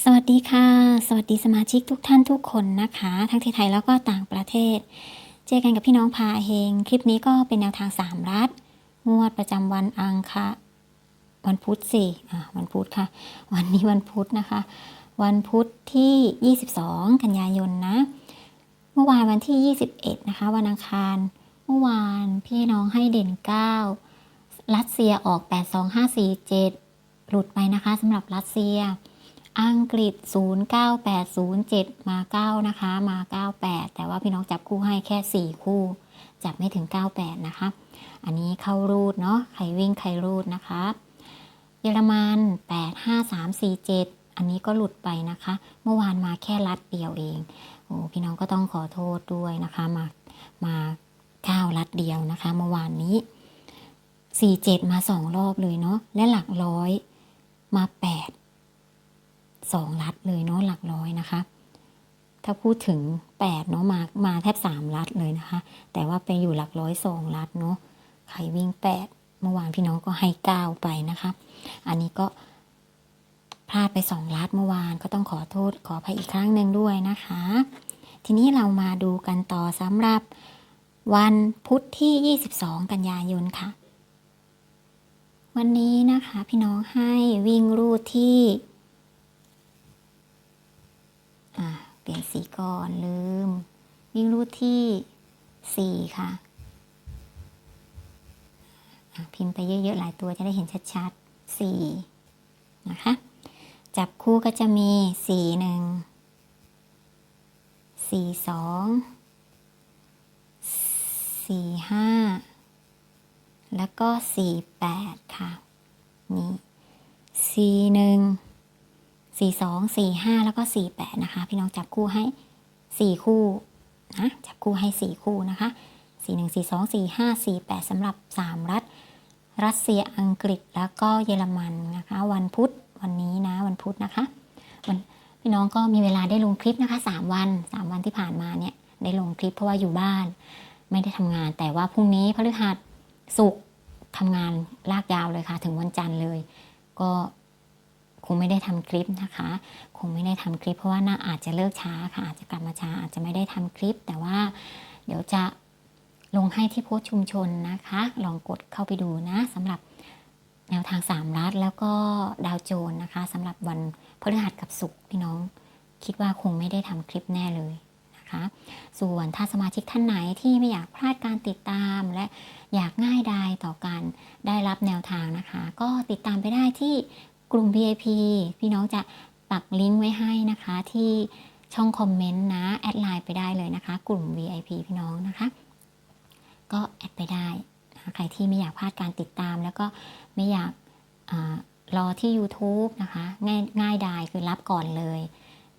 สวัสดีค่ะ สวัสดีสมาชิกทุกท่านทุกคนนะคะ ทั้งที่ไทยแล้วก็ต่างประเทศ เจอกันกับพี่น้องพาเฮง คลิปนี้ก็เป็นแนวทางสามรัฐ งวดประจำวันอังคารวันพุธสิอ่าวันพุธค่ะ วันนี้วันพุธนะคะ วันพุธที่ 22 กันยายนนะ เมื่อวานวันที่ 21 นะคะ วันอังคาร เมื่อวานพี่น้องให้เด่น 9 รัสเซียออก 82547 หลุดไปนะคะสำหรับรัสเซีย อังกฤษ 09807 มา 9 นะคะ มา 98 แต่ว่าพี่น้องจับคู่ให้แค่ 4 คู่ จับไม่ถึง 98 นะคะ อันนี้เข้ารูดเนาะ ใครวิ่งใครรูดนะคะ เยอรมัน 85347 อันนี้ก็หลุดไปนะคะ เมื่อวานมาแค่รัดเดียวเอง โอ้พี่น้องก็ต้องขอโทษด้วยนะคะ มา มาเก้ารัดเดียวนะคะ เมื่อวานนี้ 47 มา 2 รอบเลยเนาะ และหลักร้อยมา 8 สองลัดเลยเนาะหลักร้อยนะคะ ถ้าพูดถึง 8 เนาะมามาแทบ 3 ลัดเลยนะคะ แต่ว่าไปอยู่หลักร้อยสองลัดเนาะใครวิ่ง 8 เมื่อวานพี่น้องก็ให้ 9 ไปนะคะ อันนี้ก็พลาดไป 2 ลัดเมื่อวานก็ต้องขอโทษขออภัยอีกครั้งหนึ่งด้วยนะคะ ทีนี้เรามาดูกันต่อสำหรับวันพุธที่ 22 กันยายนค่ะ วันนี้นะคะพี่น้องให้วิ่งรูดที่ อ่าเปลี่ยนสีก่อนลืม วิ่งรูดที่สี่ค่ะ พิมพ์ไปเยอะๆ หลายตัวจะได้เห็นชัดๆสี่นะคะ จับคู่ก็จะมีสี่หนึ่งสี่สองสี่ห้าแล้วก็สี่แปดค่ะ นี่สี่ห สี่สองสี่ห้าแล้วก็สี่แปดนะคะ พี่น้องจับคู่ให้สี่คู่นะจับคู่ให้สี่คู่นะคะสี่หนึ่งสี่สองสี่ห้าสี่แปดสำหรับสามรัฐ รัสเซียอังกฤษแล้วก็เยอรมันนะคะ วันพุธวันนี้นะวันพุธนะคะวันพี่น้องก็มีเวลาได้ลงคลิปนะคะสามวันสามวันที่ผ่านมาเนี่ยได้ลงคลิปเพราะว่าอยู่บ้าน ไม่ได้ทำงาน แต่ว่าพรุ่งนี้พฤหัสศุกร์ทำงานลากยาวเลยค่ะ ถึงวันจันทร์เลย ก็ คงไม่ได้ทำคลิปนะคะ คงไม่ได้ทำคลิปเพราะว่าน่าอาจจะเลิกช้าค่ะอาจจะกลับมาช้าอาจจะไม่ได้ทำคลิป แต่ว่าเดี๋ยวจะลงให้ที่โพสชุมชนนะคะ ลองกดเข้าไปดูนะสำหรับแนวทางสามรัฐแล้วก็ดาวโจนนะคะสำหรับวันพฤหัสกับศุกร์พี่น้อง คิดว่าคงไม่ได้ทำคลิปแน่เลยนะคะ ส่วนถ้าสมาชิกท่านไหนที่ไม่อยากพลาดการติดตาม และอยากง่ายดายต่อการได้รับแนวทางนะคะ ก็ติดตามไปได้ที่ กลุ่ม VIP พี่น้องจะปักลิงก์ไว้ให้นะคะที่ช่องคอมเมนต์นะ แอดไลน์ไปได้เลยนะคะ กลุ่ม VIP พี่น้องนะคะ ก็แอดไปได้ใครที่ไม่อยากพลาดการติดตาม แล้วก็ไม่อยากอรอที่ YouTube นะคะ ง่ายง่ายดายคือรับก่อนเลย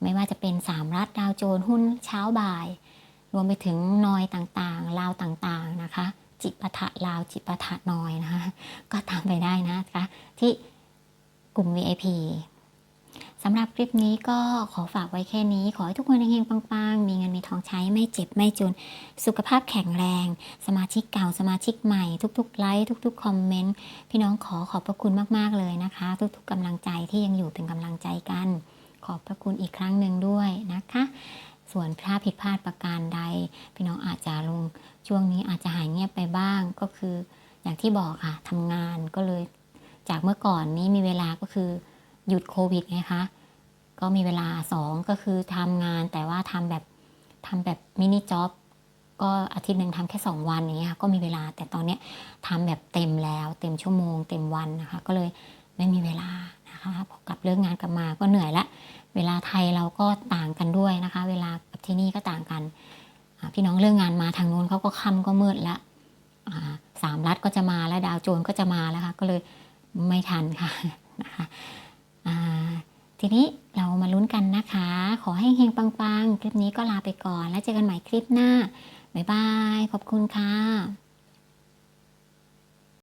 ไม่ว่าจะเป็น3รัฐดาวโจนหุ้นเช้าบ่าย รวมไปถึงนอยต่างๆลาวต่างๆนะคะ จิปาถะลาวจิปาถะนอยนะคะ ก็ตามไปได้นะคะที่ กลุ่ม VIP สำหรับคลิปนี้ก็ขอฝากไว้แค่นี้ ขอให้ทุกคนเฮงๆปังๆ มีเงินมีทองใช้ไม่เจ็บไม่จน สุขภาพแข็งแรง สมาชิกเก่าสมาชิกใหม่ ทุกๆไลค์ทุกๆคอมเมนต์พี่น้องขอขอบพระคุณมากๆเลยนะคะ ทุกๆกำลังใจที่ยังอยู่เป็นกำลังใจกัน ขอบพระคุณอีกครั้งหนึ่งด้วยนะคะ ส่วนถ้าผิดพลาดประการใด พี่น้องอาจจะลงช่วงนี้อาจจะหายเงียบไปบ้างก็คือ อย่างที่บอกค่ะทำงานก็เลย จากเมื่อก่อนนี้มีเวลาก็คือหยุดโควิดไงคะ ก็มีเวลาสองก็คือทำงานแต่ว่าทำแบบทำแบบมินิจ็อบก็อาทิตย์หนึ่งทำแค่สองวันอย่างเงี้ยค่ะก็มีเวลาแต่ตอนเนี้ยทำแบบเต็มแล้วเต็มชั่วโมง เต็มวันนะคะ ก็เลยไม่มีเวลานะคะพอกลับเลิกงานกลับมาก็เหนื่อยละเวลาไทยเราก็ต่างกันด้วยนะคะ เวลากับที่นี่ก็ต่างกัน พี่น้องเลิกงานมาทางนู้นเขาก็ค่ำก็มืดละสามรัฐก็จะมาแล้วดาวโจนก็จะมาแล้วค่ะก็เลย ไม่ทันค่ะนะคะทีนี้เรามาลุ้นกันนะคะ ขอให้เฮงปังๆ คลิปนี้ก็ลาไปก่อน แล้วเจอกันใหม่คลิปหน้า บ๊ายบาย ขอบคุณค่ะ